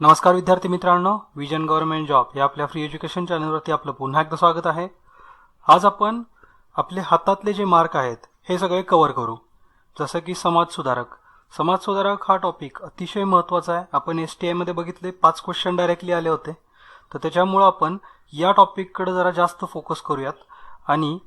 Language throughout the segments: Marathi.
नमस्कार विद्यार्थी मित्रांनो विजन गव्हर्नमेंट जॉब या आपल्या फ्री एज्युकेशन चॅनलवरती आपलं पुन्हा एकदा स्वागत आहे. आज आपण आपले हातातले जे मार्क आहेत हे सगळे कव्हर करू. जसं की समाजसुधारक समाजसुधारक हा टॉपिक अतिशय महत्त्वाचा आहे. आपण एस टी आयमध्ये बघितले पाच क्वेश्चन डायरेक्टली आले होते. तर त्याच्यामुळं आपण या टॉपिककडे जरा जास्त फोकस करूयात. आणि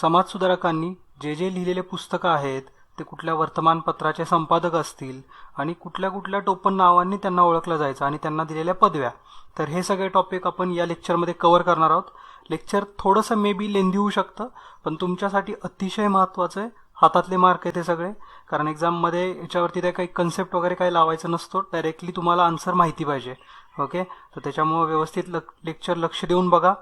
समाजसुधारकांनी जे जे लिहिलेले पुस्तकं आहेत ते कुठल्या वर्तमानपत्राचे संपादक असतील आणि कुठल्या कुठल्या टोपण नावांनी त्यांना ओळखलं जायचं आणि त्यांना दिलेल्या पदव्या. तर हे सगळे टॉपिक आपण या लेक्चरमध्ये कव्हर करणार आहोत. लेक्चर थोडंसं मे बी लेंदी होऊ शकतं पण तुमच्यासाठी अतिशय महत्त्वाचं आहे हातातले मार्क आहे ते सगळे. कारण एक्झाममध्ये याच्यावरती त्या काही कन्सेप्ट वगैरे काही लावायचं नसतो डायरेक्टली तुम्हाला आन्सर माहिती पाहिजे. ओके तर त्याच्यामुळं व्यवस्थित लक लेक्चर लक्ष देऊन बघा.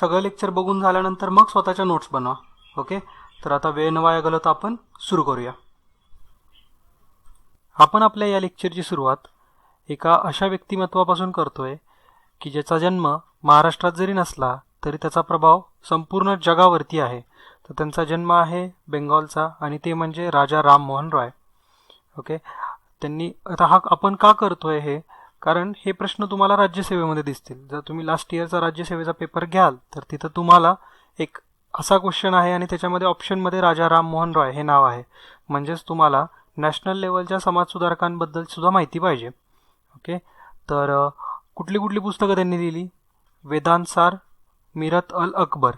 सगळं लेक्चर बघून झाल्यानंतर मग स्वतःच्या नोट्स बनवा. ओके तर आता वेळ न वाया घालत आपण सुरू करूया. आपण आपल्या या लेक्चरची सुरुवात एका अशा व्यक्तिमत्वापासून करतोय की ज्याचा जन्म महाराष्ट्रात जरी नसला तरी त्याचा प्रभाव संपूर्ण जगावरती आहे. तर त्यांचा जन्म आहे बेंगॉलचा आणि ते म्हणजे राजा राममोहन रॉय. ओके? त्यांनी आता हा आपण का करतोय हे? कारण हे प्रश्न तुम्हाला राज्यसेवेमध्ये दिसतील. जर तुम्ही लास्ट इयरचा राज्यसेवेचा पेपर घ्याल तर तिथं तुम्हाला एक असा क्वेश्चन आहे आणि त्याच्यामध्ये ऑप्शनमध्ये राजा राममोहन रॉय हे नाव आहे. म्हणजेच तुम्हाला नॅशनल लेवलच्या समाजसुधारकांबद्दल सुद्धा माहिती पाहिजे. ओके तर कुठली कुठली पुस्तकं त्यांनी लिहिली? वेदांसार मिरत अल अकबर.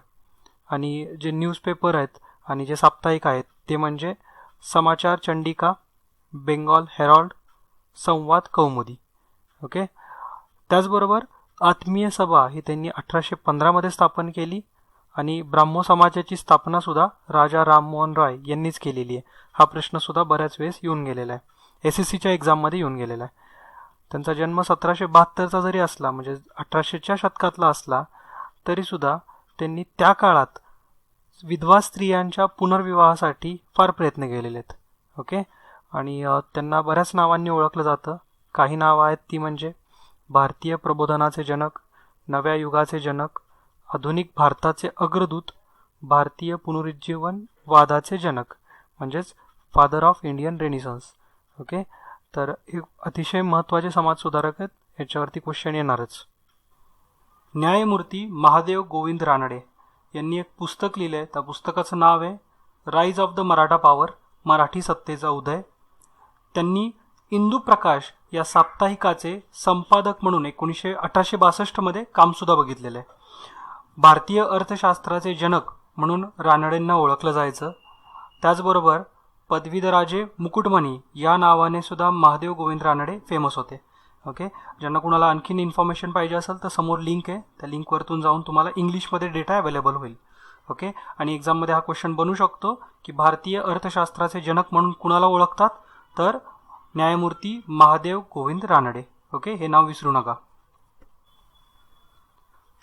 आणि जे न्यूजपेपर आहेत आणि जे साप्ताहिक आहेत ते म्हणजे समाचार चंडिका बेंगॉल हेरॉल्ड संवाद कौमुदी. ओके त्याचबरोबर आत्मीय सभा ही त्यांनी अठराशे पंधरामध्ये स्थापन केली. आणि ब्राह्मो समाजाची स्थापना सुद्धा राजा राममोहन राय यांनीच केलेली आहे. हा प्रश्न सुद्धा बऱ्याच वेळेस येऊन गेलेला आहे. एस एस सीच्या एक्झाममध्ये येऊन गेलेला आहे. त्यांचा जन्म सतराशे बहात्तरचा जरी असला म्हणजे अठराशेच्या शतकातला असला तरीसुद्धा त्यांनी त्या काळात विधवा स्त्रियांच्या पुनर्विवाहासाठी फार प्रयत्न केलेले आहेत. ओके? आणि त्यांना बऱ्याच नावांनी ओळखलं जातं. काही नावं आहेत ती म्हणजे भारतीय प्रबोधनाचे जनक नव्या युगाचे जनक आधुनिक भारताचे अग्रदूत भारतीय पुनरुज्जीवन वादाचे जनक म्हणजेच father of Indian renaissance okay तर हे अतिशय महत्त्वाचे समाजसुधारक आहेत. याच्यावरती क्वेश्चन येणारच. न्यायमूर्ती महादेव गोविंद रानडे यांनी एक पुस्तक लिहिलं आहे त्या पुस्तकाचं नाव आहे rise of the Maratha power Marathi सत्तेचा उदय. त्यांनी इंदू प्रकाश या साप्ताहिकाचे संपादक म्हणून एकोणीसशे अठराशे बासष्टमध्ये कामसुद्धा बघितलेलं आहे. भारतीय अर्थशास्त्राचे जनक म्हणून रानडेंना ओळखलं जायचं. त्याचबरोबर पदवीधराजे मुकुटमणी या नावाने सुद्धा महादेव गोविंद रानडे फेमस होते. ओके ज्यांना कुणाला आणखीन इन्फॉर्मेशन पाहिजे असेल तर समोर लिंक आहे. त्या लिंकवरतून जाऊन तुम्हाला इंग्लिशमध्ये डेटा अवेलेबल होईल. ओके आणि एक्झाममध्ये हा क्वेश्चन बनू शकतो की भारतीय अर्थशास्त्राचे जनक म्हणून कुणाला ओळखतात? तर न्यायमूर्ती महादेव गोविंद रानडे. ओके हे नाव विसरू नका.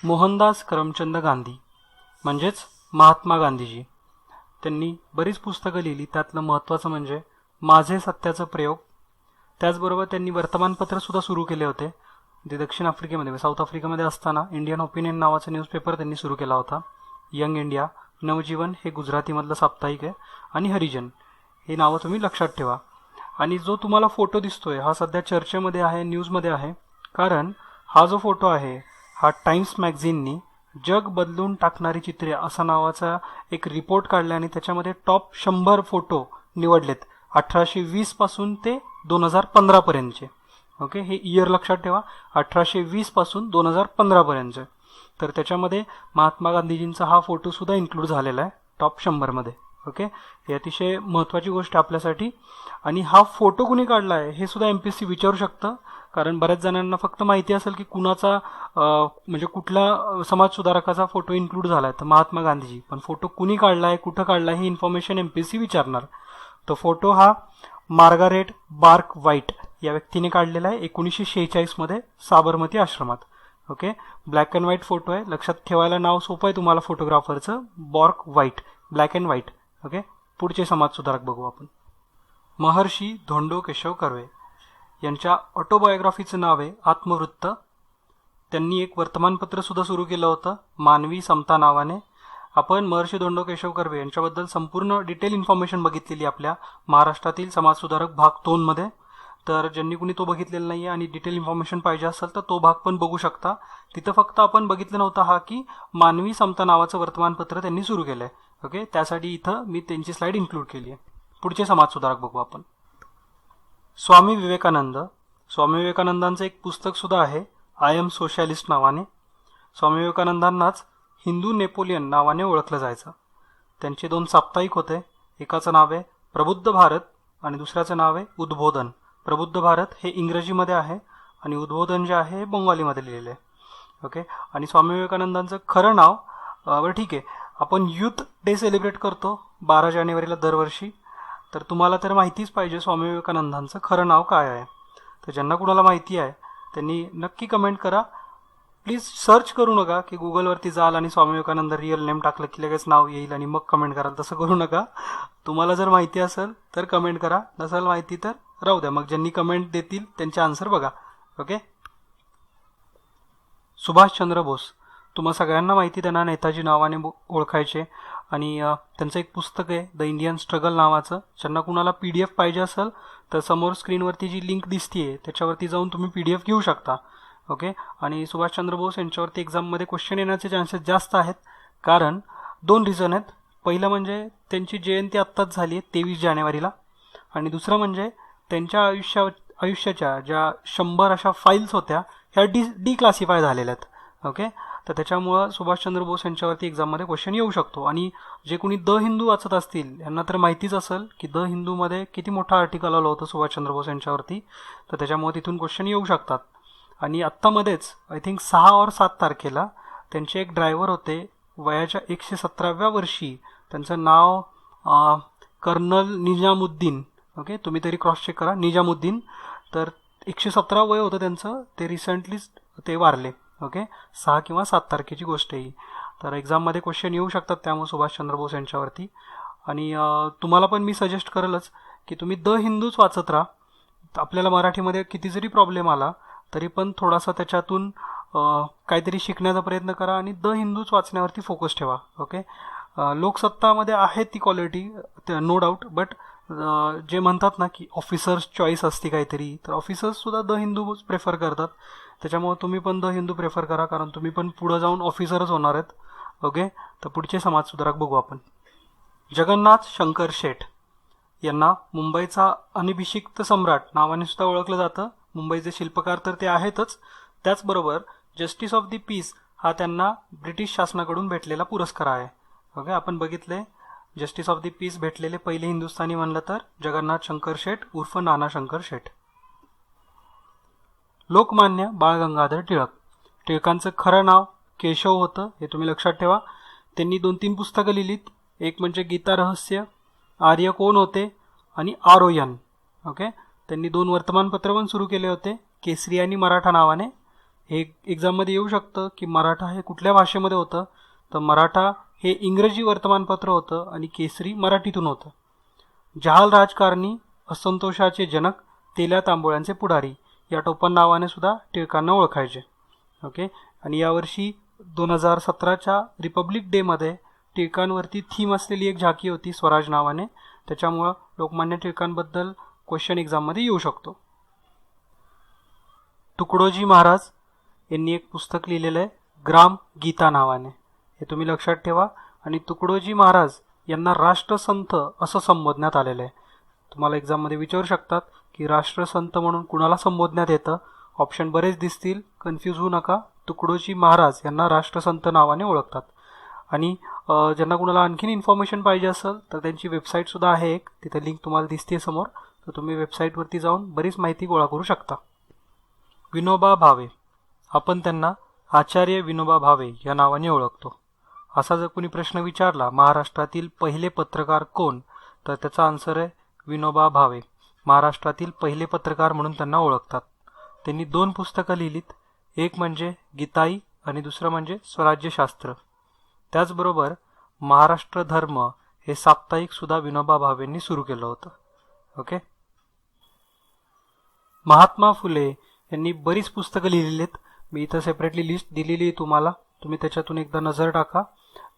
मोहनदास करमचंद गांधी म्हणजेच महात्मा गांधीजी. त्यांनी बरीच पुस्तकं लिहिली. त्यातलं महत्त्वाचं म्हणजे माझे सत्याचं प्रयोग. त्याचबरोबर त्यांनी वर्तमानपत्रसुद्धा सुरू केले होते. ते दक्षिण आफ्रिकेमध्ये साऊथ आफ्रिकेमध्ये असताना इंडियन ओपिनियन नावाचा न्यूजपेपर त्यांनी सुरू केला होता. यंग इंडिया नवजीवन हे गुजरातीमधलं साप्ताहिक आहे. आणि हरिजन हे नावं तुम्ही लक्षात ठेवा. आणि जो तुम्हाला फोटो दिसतोय हा सध्या चर्चेमध्ये आहे न्यूजमध्ये आहे. कारण हा जो फोटो आहे हा टाइम्स मॅगझिननी जग बदलून टाकणारी चित्रे असा नावाचा एक रिपोर्ट काढला आणि त्याच्यामध्ये टॉप शंभर फोटो निवडलेत. अठराशे वीसपासून ते दोन हजार पंधरापर्यंतचे ओके हे इयर लक्षात ठेवा. अठराशे वीसपासून दोन हजार पंधरापर्यंतचे तर त्याच्यामध्ये महात्मा गांधीजींचा हा फोटोसुद्धा इन्क्लूड झालेला आहे टॉप शंभरमध्ये. ओके ही अतिशय महत्त्वाची गोष्ट आपल्यासाठी. आणि हा फोटो कुणी काढला आहे हे सुद्धा एम पी एस सी विचारू शकतं. कारण बऱ्याच जणांना फक्त माहिती असेल की कुणाचा म्हणजे कुठला समाजसुधारकाचा फोटो इन्क्लूड झाला आहे तर महात्मा गांधीजी. पण फोटो कुणी काढला आहे कुठं काढला आहे ही इन्फॉर्मेशन एम पी सी विचारणार. तर फोटो हा मार्गारेट बार्क व्हाईट या व्यक्तीने काढलेला आहे एकोणीसशे शेहेचाळीसमध्ये साबरमती आश्रमात. Okay? Black and white photo आहे. लक्षात ठेवायला नाव सोपं आहे तुम्हाला फोटोग्राफरचं Bourke White. Black and white okay? पुढचे समाजसुधारक बघू आपण. महर्षी धोंडो केशव कर्वे. यांच्या ऑटोबायोग्राफीचं नाव आहे आत्मवृत्त. त्यांनी एक वर्तमानपत्रसुद्धा सुरू केलं होतं मानवी समता नावाने. आपण महर्षी दोंडो केशव कर्वे यांच्याबद्दल संपूर्ण डिटेल इन्फॉर्मेशन बघितलेली आपल्या महाराष्ट्रातील समाजसुधारक भाग दोनमध्ये. तर ज्यांनी कुणी तो बघितलेला नाही आहे आणि डिटेल इन्फॉर्मेशन पाहिजे असेल तर तो भाग पण बघू शकता. तिथं फक्त आपण बघितलं नव्हतं हा की मानवी समता नावाचं वर्तमानपत्र त्यांनी सुरू केलं आहे ओके? त्यासाठी इथं मी त्यांची स्लाईड इन्क्लूड केली आहे पुढचे समाजसुधारक बघू आपण. स्वामी विवेकानंद. स्वामी विवेकानंदांचं एक पुस्तकसुद्धा आहे आय एम सोशॅलिस्ट नावाने. स्वामी विवेकानंदांनाच हिंदू नेपोलियन नावाने ओळखलं जायचं. त्यांचे दोन साप्ताहिक होते. एकाचं नाव आहे प्रबुद्ध भारत आणि दुसऱ्याचं नाव आहे उद्बोधन. प्रबुद्ध भारत हे इंग्रजीमध्ये आहे आणि उद्बोधन जे आहे हे बंगालीमध्ये लिहिलेलं आहे. ओके? आणि स्वामी विवेकानंदांचं खरं नाव बरं ठीक आहे. आपण यूथ डे सेलिब्रेट करतो बारा जानेवारीला दरवर्षी. तर तुम्हाला तर माहितीच पाहिजे स्वामी विवेकानंदांचं खरं नाव काय आहे. तर ज्यांना कुणाला माहिती आहे त्यांनी नक्की कमेंट करा. प्लीज सर्च करू नका की गुगलवरती जाल आणि स्वामी विवेकानंद रिअल नेम टाकलं की लगेच नाव येईल आणि मग कमेंट कराल. तसं करू नका. तुम्हाला जर माहिती असेल तर कमेंट करा. नसेल माहिती तर राहू द्या. मग ज्यांनी कमेंट देतील त्यांचे आन्सर बघा. ओके सुभाषचंद्र बोस तुम्हा सगळ्यांना माहिती त्यांना नेताजी नावाने ओळखायचे. आणि त्यांचं एक पुस्तक आहे द इंडियन स्ट्रगल नावाचं. ज्यांना कुणाला पी डी एफ पाहिजे असेल तर समोर स्क्रीनवरती जी लिंक दिसतीये त्याच्यावरती जाऊन तुम्ही पी डी एफ घेऊ शकता. ओके? आणि सुभाषचंद्र बोस यांच्यावरती एक्झाममध्ये क्वेश्चन येण्याचे चान्सेस जास्त आहेत. कारण दोन रिझन आहेत. पहिलं म्हणजे त्यांची जयंती आत्ताच झाली आहे तेवीस जानेवारीला. आणि दुसरं म्हणजे त्यांच्या आयुष्या आयुष्याच्या ज्या शंभर अशा फाईल्स होत्या ह्या डी डिक्लासिफाय झालेल्या आहेत. ओके? तर त्याच्यामुळं सुभाषचंद्र बोस यांच्यावरती एक्झाममध्ये क्वेश्चन येऊ शकतो. आणि जे कोणी द हिंदू वाचत असतील यांना तर माहितीच असेल की द हिंदूमध्ये किती मोठा आर्टिकल आलं होतं सुभाषचंद्र बोस यांच्यावरती. तर त्याच्यामुळे तिथून क्वेश्चन येऊ शकतात. आणि आत्तामध्येच आय थिंक सहा और सात तारखेला त्यांचे एक ड्रायव्हर होते वयाच्या एकशे सतराव्या वर्षी. त्यांचं नाव कर्नल निजामुद्दीन. ओके तुम्ही तरी क्रॉस चेक करा. निजामुद्दीन. तर एकशे सतरा वय होतं त्यांचं. ते रिसेंटलीच ते वारले. ओके? सहा किंवा सात तारखेची गोष्ट आहे ही. तर एक्झाममध्ये क्वेश्चन येऊ शकतात त्यामुळे सुभाषचंद्र बोस यांच्यावरती. आणि तुम्हाला पण मी सजेस्ट करेलच की तुम्ही द हिंदूच वाचत राहा. आपल्याला मराठीमध्ये किती जरी प्रॉब्लेम आला तरी पण थोडासा त्याच्यातून काहीतरी शिकण्याचा प्रयत्न करा आणि द हिंदूच वाचण्यावरती फोकस ठेवा ओके? लोकसत्तामध्ये आहे ती क्वालिटी नो डाऊट बट जे म्हणतात ना की ऑफिसर्स चॉईस असते काहीतरी तर ऑफिसर्ससुद्धा द हिंदू प्रेफर करतात. त्याच्यामुळे तुम्ही पण द हिंदू प्रेफर करा कारण तुम्ही पण पुढं जाऊन ऑफिसरच होणार आहेत. ओके तर पुढचे समाजसुधारक बघू आपण. जगन्नाथ शंकर शेठ यांना मुंबईचा अनभिषिक्त सम्राट नावाने सुद्धा ओळखलं जातं. मुंबईचे शिल्पकार तर ते आहेतच. त्याचबरोबर जस्टिस ऑफ दी पीस हा त्यांना ब्रिटिश शासनाकडून भेटलेला पुरस्कार आहे. ओके आपण बघितले. जस्टिस ऑफ दी पीस भेटलेले पहिले हिंदुस्थानी म्हणलं तर जगन्नाथ शंकर शेठ उर्फ नाना शंकर शेठ. लोकमान्य बाळ गंगाधर टिळक. टिळकांचं खरं नाव केशव होतं हे तुम्ही लक्षात ठेवा. त्यांनी दोन तीन पुस्तकं लिहिलीत. एक म्हणजे गीता रहस्य आर्य कोण होते आणि आरोयन. ओके? त्यांनी दोन वर्तमानपत्र पण सुरू केले होते केसरी आणि मराठा नावाने. हे एक्झाममध्ये येऊ शकतं की मराठा हे कुठल्या भाषेमध्ये होतं? तर मराठा हे इंग्रजी वर्तमानपत्र होतं आणि केसरी मराठीतून होतं. जहाल राजकारणी असंतोषाचे जनक तेल्या तांबोळ्यांचे पुढारी. या टोपण नावाने सुद्धा टिळकांना ओळखायचे. ओके आणि यावर्षी दोन हजार सतराच्या रिपब्लिक डेमध्ये टिळकांवरती थीम असलेली एक झाकी होती स्वराज नावाने. त्याच्यामुळं लोकमान्य टिळकांबद्दल क्वेश्चन एक्झाममध्ये येऊ शकतो. तुकडोजी महाराज यांनी एक पुस्तक लिहिलेलं आहे ग्राम गीता नावाने. हे तुम्ही लक्षात ठेवा. आणि तुकडोजी महाराज यांना राष्ट्रसंत असं संबोधण्यात आलेलं आहे. तुम्हाला एक्झाममध्ये विचारू शकतात. की राष्ट्रसंत म्हणून कुणाला संबोधण्यात येतं? ऑप्शन बरेच दिसतील. कन्फ्यूज होऊ नका. तुकडोजी महाराज यांना राष्ट्रसंत नावाने ओळखतात. आणि ज्यांना कुणाला आणखीन इन्फॉर्मेशन पाहिजे असेल तर त्यांची वेबसाईटसुद्धा आहे एक. तिथे लिंक तुम्हाला दिसते समोर. तर तुम्ही वेबसाईटवरती जाऊन बरीच माहिती गोळा करू शकता. विनोबा भावे. आपण त्यांना आचार्य विनोबा भावे या नावाने ओळखतो. असा जर कोणी प्रश्न विचारला महाराष्ट्रातील पहिले पत्रकार कोण? तर त्याचा आन्सर आहे विनोबा भावे. महाराष्ट्रातील पहिले पत्रकार म्हणून त्यांना ओळखतात. त्यांनी दोन पुस्तकं लिहिलीत. एक म्हणजे गीताई आणि दुसरं म्हणजे स्वराज्यशास्त्र. त्याचबरोबर महाराष्ट्र धर्म हे साप्ताहिक सुद्धा विनोबा भावेंनी सुरू केलं होतं. ओके? महात्मा फुले यांनी बरीच पुस्तकं लिहिलेली आहेत मी इथं सेपरेटली लिस्ट दिलेली आहे तुम्हाला. तुम्ही त्याच्यातून एकदा नजर टाका.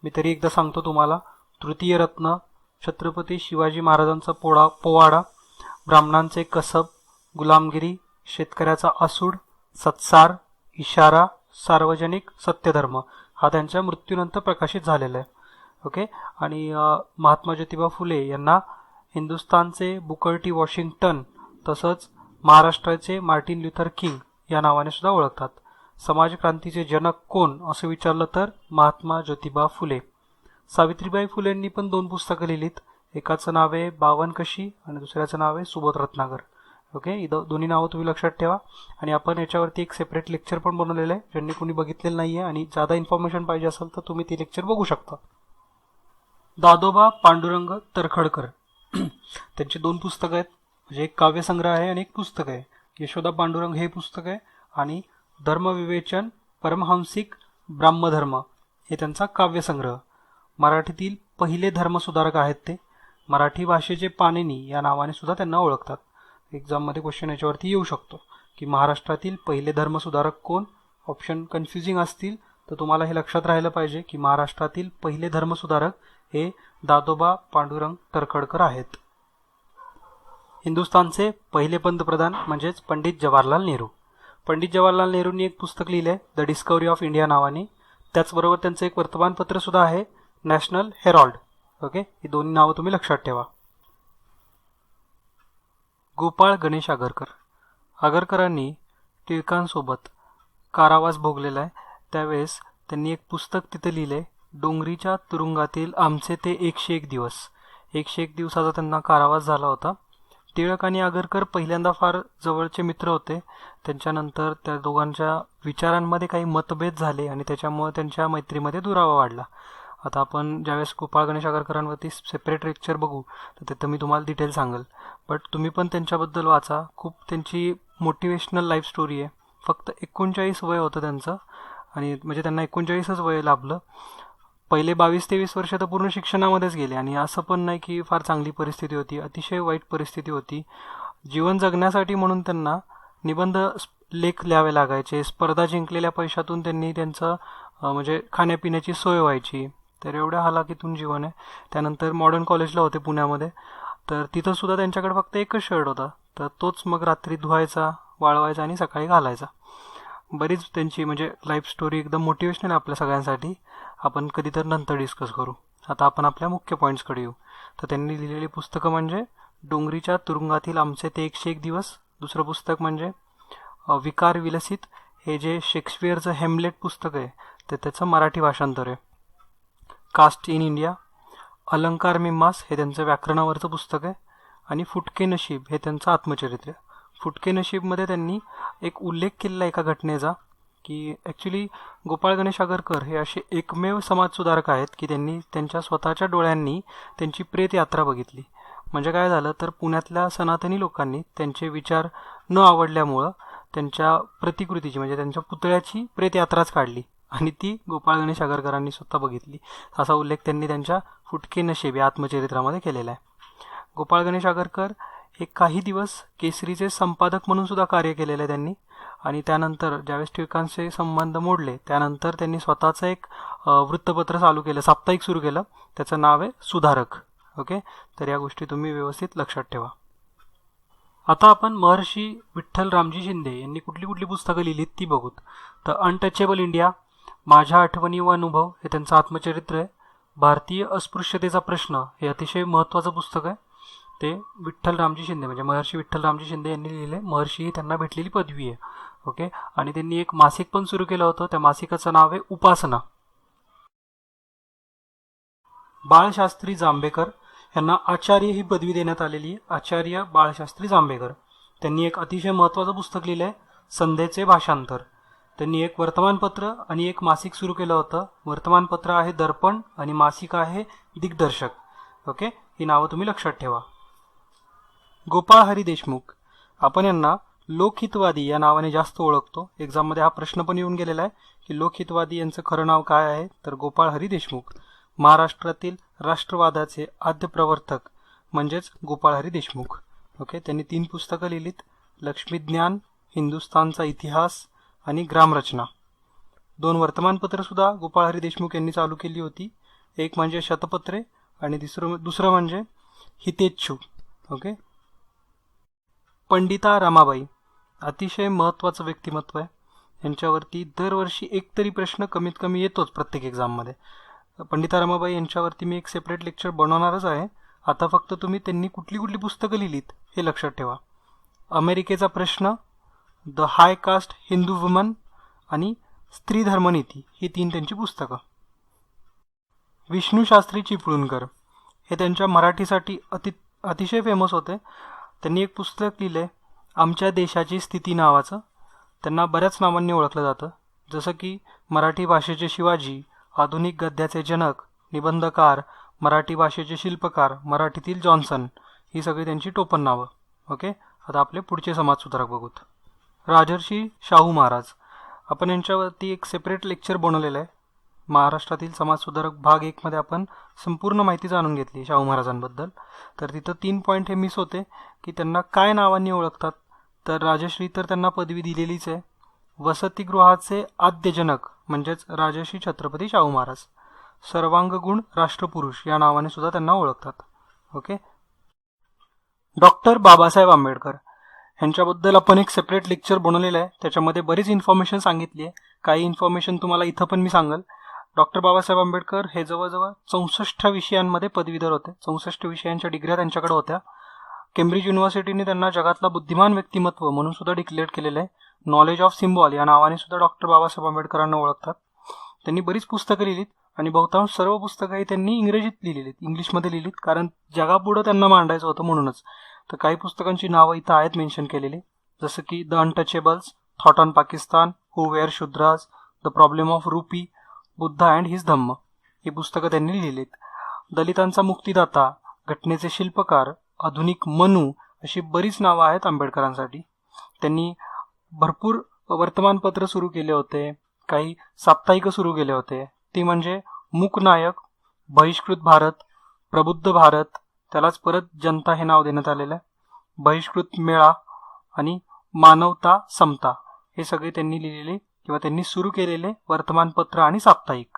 मी तरी एकदा सांगतो तुम्हाला. तृतीय रत्न छत्रपती शिवाजी महाराजांचा पोळा पोवाडा ब्राह्मणांचे कसब गुलामगिरी शेतकऱ्याचा असूड सत्सार इशारा सार्वजनिक सत्यधर्म हा त्यांच्या मृत्यूनंतर प्रकाशित झालेला आहे. ओके? आणि महात्मा ज्योतिबा फुले यांना हिंदुस्थानचे बुकर्टी वॉशिंग्टन तसंच महाराष्ट्राचे मार्टिन ल्युथर किंग या नावाने सुद्धा ओळखतात. समाजक्रांतीचे जनक कोण असं विचारलं तर महात्मा ज्योतिबा फुले. सावित्रीबाई फुलेंनी पण दोन पुस्तकं लिहिलीत. एकाचं नाव आहे बावन कशी आणि दुसऱ्याचं नाव आहे सुबोध रत्नागर. ओके इथं दोन्ही नावं तुम्ही लक्षात ठेवा. आणि आपण याच्यावरती एक सेपरेट लेक्चर पण बनवलेलं आहे. ज्यांनी कोणी बघितलेलं नाही आहे आणि जादा इन्फॉर्मेशन पाहिजे असेल तर तुम्ही ते लेक्चर बघू शकता. दादोबा पांडुरंग तरखडकर. त्यांची दोन पुस्तकं आहेत. म्हणजे एक काव्यसंग्रह आहे आणि एक पुस्तक आहे. यशोदा पांडुरंग हे पुस्तक आहे. आणि धर्मविवेचन परमहंसिक ब्राह्मधर्म हे त्यांचा काव्यसंग्रह. मराठीतील पहिले धर्मसुधारक आहेत ते. मराठी भाषेचे पाणिनी या नावाने सुद्धा त्यांना ओळखतात. एक्झाममध्ये क्वेश्चन याच्यावरती येऊ शकतो की महाराष्ट्रातील पहिले धर्मसुधारक कोण? ऑप्शन कन्फ्युजिंग असतील तर तुम्हाला हे लक्षात राहिलं पाहिजे की महाराष्ट्रातील पहिले धर्मसुधारक हे दादोबा पांडुरंग तरखडकर आहेत. हिंदुस्थानचे पहिले पंतप्रधान म्हणजेच पंडित जवाहरलाल नेहरू. पंडित जवाहरलाल नेहरूंनी एक पुस्तक लिहिलं आहे द डिस्कवरी ऑफ इंडिया नावाने. त्याचबरोबर त्यांचं एक वर्तमानपत्रसुद्धा आहे नॅशनल हेरॉल्ड ओके? ही दोन्ही नावं तुम्ही लक्षात ठेवा. गोपाळ गणेश आगरकर. आगरकरांनी टिळकांसोबत कारावास भोगलेला आहे. त्यावेळेस त्यांनी एक पुस्तक तिथे लिहिले डोंगरीच्या तुरुंगातील आमचे ते एकशे एक दिवस. एकशे एक दिवसाचा त्यांना कारावास झाला होता. टिळक आणि आगरकर पहिल्यांदा फार जवळचे मित्र होते. त्यांच्यानंतर त्या दोघांच्या विचारांमध्ये काही मतभेद झाले आणि त्याच्यामुळे त्यांच्या मैत्रीमध्ये दुरावा वाढला. आता आपण ज्यावेळेस गोपाळ गणेश आगरकरांवरती सेपरेट लेक्चर बघू तर तिथं मी तुम्हाला डिटेल सांगेल. बट तुम्ही पण त्यांच्याबद्दल वाचा. खूप त्यांची मोटिवेशनल लाईफ स्टोरी आहे. फक्त एकोणचाळीस वय होतं त्यांचं. आणि म्हणजे त्यांना एकोणचाळीसच वय लाभलं. पहिले बावीस तेवीस वर्ष तर पूर्ण शिक्षणामध्येच गेले. आणि असं पण नाही की फार चांगली परिस्थिती होती. अतिशय वाईट परिस्थिती होती. जीवन जगण्यासाठी म्हणून त्यांना निबंध लेख लिहावे लागायचे. स्पर्धा जिंकलेल्या पैशातून त्यांनी त्यांचं म्हणजे खाण्यापिण्याची सोय व्हायची. तर एवढ्या हालाकीतून जीवन आहे. त्यानंतर मॉडर्न कॉलेजला होते पुण्यामध्ये. तर तिथं सुद्धा त्यांच्याकडे फक्त एकच शर्ट होता. तर तोच मग रात्री धुवायचा वाळवायचा आणि सकाळी घालायचा. बरीच त्यांची म्हणजे लाईफ स्टोरी एकदम मोटिवेशनल आहे आपल्या सगळ्यांसाठी. आपण कधी तर नंतर डिस्कस करू. आता आपण आपल्या मुख्य पॉईंट्सकडे येऊ. तर त्यांनी लिहिलेली पुस्तकं म्हणजे डोंगरीच्या तुरुंगातील आमचे ते एकशे एक दिवस. दुसरं पुस्तक म्हणजे विकार विलसित हे जे शेक्सपियरचं हेमलेट पुस्तक आहे ते त्याचं मराठी भाषांतर आहे. कास्ट इन इंडिया अलंकार मिम्मास हे त्यांचं व्याकरणावरचं पुस्तक आहे आणि फुटके नशीब हे त्यांचं आत्मचरित्र आहे. फुटके नशीबमध्ये त्यांनी एक उल्लेख केलेला एका घटनेचा की ॲक्च्युली गोपाळ गणेश आगरकर हे असे एकमेव समाजसुधारक आहेत की त्यांनी त्यांच्या स्वतःच्या डोळ्यांनी त्यांची प्रेत यात्रा बघितली. म्हणजे काय झालं तर पुण्यातल्या सनातनी लोकांनी त्यांचे विचार न आवडल्यामुळं त्यांच्या प्रतिकृतीची म्हणजे त्यांच्या पुतळ्याची प्रेत यात्राच काढली. आणि ती गोपाळ गणेश आगरकरांनी स्वतः बघितली. असा उल्लेख त्यांनी त्यांच्या फुटके नशेब या आत्मचरित्रामध्ये केलेला आहे. गोपाळ गणेश आगरकर हे काही दिवस केसरीचे संपादक म्हणून सुद्धा कार्य केलेलं आहे त्यांनी. आणि त्यानंतर ज्यावेळेस टिळकांचे संबंध मोडले त्यानंतर त्यांनी स्वतःचं एक वृत्तपत्र चालू केलं साप्ताहिक सुरू केलं. त्याचं नाव आहे सुधारक. ओके? तर या गोष्टी तुम्ही व्यवस्थित लक्षात ठेवा. आता आपण महर्षी विठ्ठल रामजी शिंदे यांनी कुठली कुठली पुस्तकं लिहिलीत ती बघूत. तर अनटचेबल इंडिया माझ्या आठवणी व अनुभव हे त्यांचं आत्मचरित्र आहे. भारतीय अस्पृश्यतेचा प्रश्न हे अतिशय महत्त्वाचं पुस्तक आहे. ते विठ्ठल रामजी शिंदे म्हणजे महर्षी विठ्ठल रामजी शिंदे यांनी लिहिले महर्षी ही त्यांना भेटलेली पदवी आहे. ओके? आणि त्यांनी एक मासिक पण सुरू केलं होतं. त्या मासिकाचं नाव आहे उपासना. बाळशास्त्री जांभेकर यांना आचार्य ही पदवी देण्यात आलेली आहे. आचार्य बाळशास्त्री जांभेकर. त्यांनी एक अतिशय महत्त्वाचं पुस्तक लिहिलं आहे संध्येचे भाषांतर. त्यांनी एक वर्तमानपत्र आणि एक मासिक सुरू केलं होतं. वर्तमानपत्र आहे दर्पण आणि मासिक आहे दिग्दर्शक. ओके? ही नावं तुम्ही लक्षात ठेवा. गोपाळ हरी देशमुख. आपण यांना लोकहितवादी या नावाने जास्त ओळखतो. एक्झाममध्ये हा प्रश्न पण येऊन गेलेला आहे की लोकहितवादी यांचं खरं नाव काय आहे? तर गोपाळ हरी देशमुख. महाराष्ट्रातील राष्ट्रवादाचे आद्य प्रवर्तक म्हणजेच गोपाळ हरी देशमुख. ओके? त्यांनी तीन पुस्तकं लिहिलीत. लक्ष्मीज्ञान हिंदुस्थानचा इतिहास आणि ग्रामरचना. दोन वर्तमानपत्रंसुद्धा गोपाळहरी गोपाळ हरी देशमुख यांनी चालू केली होती. एक म्हणजे शतपत्रे आणि दुसरं दुसरं म्हणजे हितेच्छू. ओके? पंडिता रमाबाई. अतिशय महत्त्वाचं व्यक्तिमत्व आहे. यांच्यावरती दरवर्षी एक तरी प्रश्न कमीत कमी येतोच प्रत्येक एक्झाममध्ये पंडिता रमाबाई यांच्यावरती मी एक सेपरेट लेक्चर बनवणारच आहे. आता फक्त तुम्ही त्यांनी कुठली कुठली पुस्तकं लिहिलीत हे लक्षात ठेवा. अमेरिकेचा प्रश्न the high caste Hindu woman आणि स्त्री धर्मनीती ही तीन त्यांची पुस्तकं. विष्णूशास्त्री चिपळूणकर हे त्यांच्या मराठीसाठी अति अतिशय फेमस होते. त्यांनी एक पुस्तक लिहिलं आहे आमच्या देशाची स्थिती नावाचं. त्यांना बऱ्याच नावांनी ओळखलं जातं. जसं की मराठी भाषेचे शिवाजी आधुनिक गद्याचे जनक निबंधकार मराठी भाषेचे शिल्पकार मराठीतील जॉन्सन ही सगळी त्यांची टोपण नावं ओके? आता आपले पुढचे समाजसुधारक बघूत. राजर्षी शाहू महाराज. आपण यांच्यावरती एक सेपरेट लेक्चर बनवलेलं आहे. महाराष्ट्रातील समाजसुधारक भाग एकमध्ये आपण संपूर्ण माहिती जाणून घेतली शाहू महाराजांबद्दल. तर तिथं तीन पॉईंट हे मिस होते की त्यांना काय नावांनी ओळखतात. तर राजश्री तर त्यांना पदवी दिलेलीच आहे. वसतिगृहाचे आद्यजनक म्हणजेच राजश्री छत्रपती शाहू महाराज. सर्वांगगुण राष्ट्रपुरुष या नावाने सुद्धा त्यांना ओळखतात. ओके? डॉक्टर बाबासाहेब आंबेडकर. ह्यांच्याबद्दल आपण एक सेपरेट लेक्चर बनवलेलं आहे. त्याच्यामध्ये बरीच इन्फॉर्मेशन सांगितली आहे काही इन्फॉर्मेशन तुम्हाला इथं पण मी सांगेल. डॉक्टर बाबासाहेब आंबेडकर हे जवळजवळ चौसष्ट विषयांमध्ये पदवीधर होते. चौसष्ट विषयांच्या डिग्र्या त्यांच्याकडे होत्या. केम्ब्रिज युनिव्हर्सिटीने त्यांना जगातला बुद्धिमान व्यक्तिमत्व म्हणून सुद्धा डिक्लेअर केलेलं आहे. नॉलेज ऑफ सिम्बॉल या नावाने सुद्धा डॉक्टर बाबासाहेब आंबेडकरांना ओळखतात. त्यांनी बरीच पुस्तकं लिहिलीत आणि बहुतांश सर्व पुस्तकं ही त्यांनी इंग्रजीत लिहिलेलीत इंग्लिशमध्ये लिहिलीत. कारण जगापुढं त्यांना मांडायचं होतं म्हणूनच. तर काही पुस्तकांची नावं इथं आहेत मेन्शन केलेली. जसं की the untouchables thought on Pakistan who were Shudras the problem of rupee Buddha and his Dhamma ही पुस्तकं त्यांनी लिहिलीत. दलितांचा मुक्तिदाता घटनेचे शिल्पकार आधुनिक मनू अशी बरीच नावं आहेत आंबेडकरांसाठी. त्यांनी भरपूर वर्तमानपत्र सुरू केले होते काही साप्ताहिकं सुरू केले होते. ती म्हणजे मूकनायक बहिष्कृत भारत प्रबुद्ध भारत त्यालाच परत जनता हे नाव देण्यात आलेलं आहे. बहिष्कृत मेळा आणि मानवता समता हे सगळे त्यांनी लिहिलेले किंवा त्यांनी सुरू केलेले वर्तमानपत्र आणि साप्ताहिक.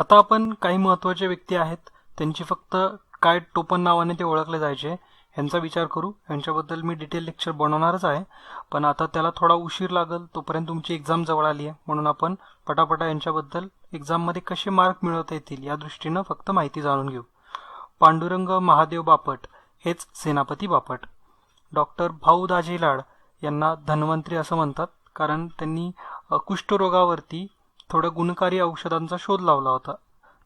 आता आपण काही महत्त्वाचे व्यक्ती आहेत. त्यांची फक्त काय टोपण नावाने ते ओळखले जायचे ह्यांचा विचार करू. यांच्याबद्दल मी डिटेल लेक्चर बनवणारच आहे. पण आता त्याला थोडा उशीर लागेल तोपर्यंत तुमची एक्झाम जवळ आली आहे. म्हणून आपण पटापटा यांच्याबद्दल एक्झाममध्ये कसे मार्क मिळवता येतील या दृष्टीनं फक्त माहिती जाणून घेऊ. पांडुरंग महादेव बापट हेच सेनापती बापट. डॉक्टर भाऊ दाजी लाड यांना धन्वंतरी असं म्हणतात कारण त्यांनी कुष्ठरोगावरती थोडं गुणकारी औषधांचा शोध लावला होता.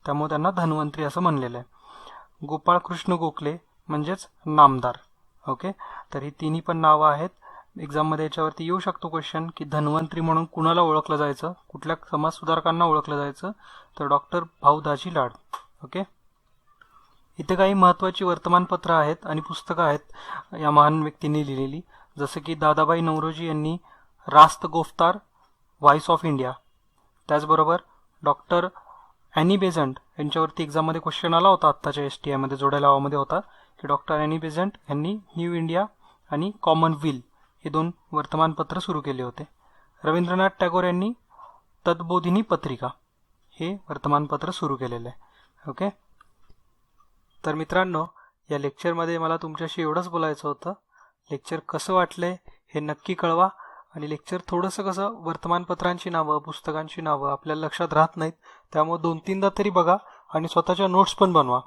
त्यामुळे त्यांना धन्वंतरी असं म्हणलेलं आहे. गोपाळकृष्ण गोखले म्हणजेच नामदार. ओके? तर ही तिन्ही पण नावं आहेत. एक्झाममध्ये याच्यावरती येऊ शकतो क्वेश्चन की धन्वंतरी म्हणून कुणाला ओळखलं जायचं? कुठल्या समाजसुधारकांना ओळखलं जायचं? तर डॉक्टर भाऊदाजी लाड. ओके? इथे काही महत्त्वाची वर्तमानपत्रं आहेत आणि पुस्तकं आहेत या महान व्यक्तींनी लिहिलेली. जसं की दादाबाई नवरोजी यांनी Rast Goftar voice of India त्याचबरोबर डॉक्टर ॲनी बेझंट यांच्यावरती एक्झाममध्ये क्वेश्चन आला होता आत्ताच्या एस टी आयमध्ये जोड्या लावामध्ये होता. की डॉक्टर ॲनी बेझंट यांनी न्यू इंडिया आणि कॉमन विल हे दोन वर्तमानपत्र सुरू केले होते. रवींद्रनाथ टागोर यांनी तद्बोधिनी पत्रिका हे वर्तमानपत्र सुरू केलेलं आहे. ओके? तर मित्रांनो या लेक्चरमध्ये मला तुमच्याशी एवढंच बोलायचं होतं. लेक्चर कसं वाटलं हे नक्की कळवा आणि लेक्चर थोडंसं कसं वर्तमानपत्रांची नावं पुस्तकांची नावं आपल्याला लक्षात राहत नाहीत त्यामुळे दोन तीनदा तरी बघा आणि स्वतःच्या नोट्स पण बनवा.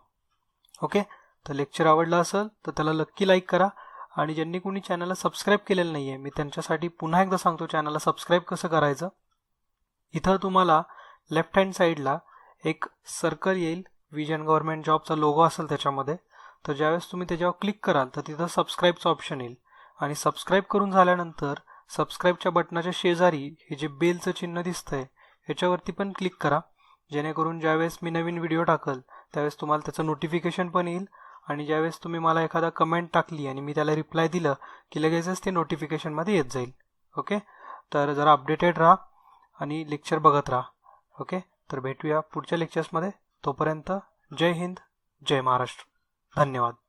ओके तर लेक्चर आवडलं असेल तर त्याला नक्की लाईक करा आणि ज्यांनी कोणी चॅनलला सबस्क्राईब केलेलं नाही आहे मी त्यांच्यासाठी पुन्हा एकदा सांगतो चॅनलला सबस्क्राईब कसं करायचं. इथं तुम्हाला लेफ्ट हँड साईडला एक सर्कल येईल. विजन गव्हर्नमेंट जॉबचा लोगो असेल त्याच्यामध्ये तर ज्यावेळेस तुम्ही त्याच्यावर क्लिक कराल तर तिथं सबस्क्राईबचं ऑप्शन येईल. आणि सबस्क्राईब करून झाल्यानंतर सबस्क्राईबच्या बटनाच्या शेजारी हे जे बेलचं चिन्ह दिसतंय ह्याच्यावरती पण क्लिक करा. जेणेकरून ज्यावेळेस मी नवीन व्हिडिओ टाकल त्यावेळेस तुम्हाला त्याचं नोटिफिकेशन पण येईल. आणि ज्यावेळेस तुम्ही मला एखादा कमेंट टाकली आणि मी त्याला रिप्लाय दिलं की लगेचच ते नोटिफिकेशनमध्ये येत जाईल. ओके तर जरा अपडेटेड राहा आणि लेक्चर बघत राहा. ओके तर भेटूया पुढच्या लेक्चर्समध्ये तोपर्यंत जय हिंद जय महाराष्ट्र. धन्यवाद.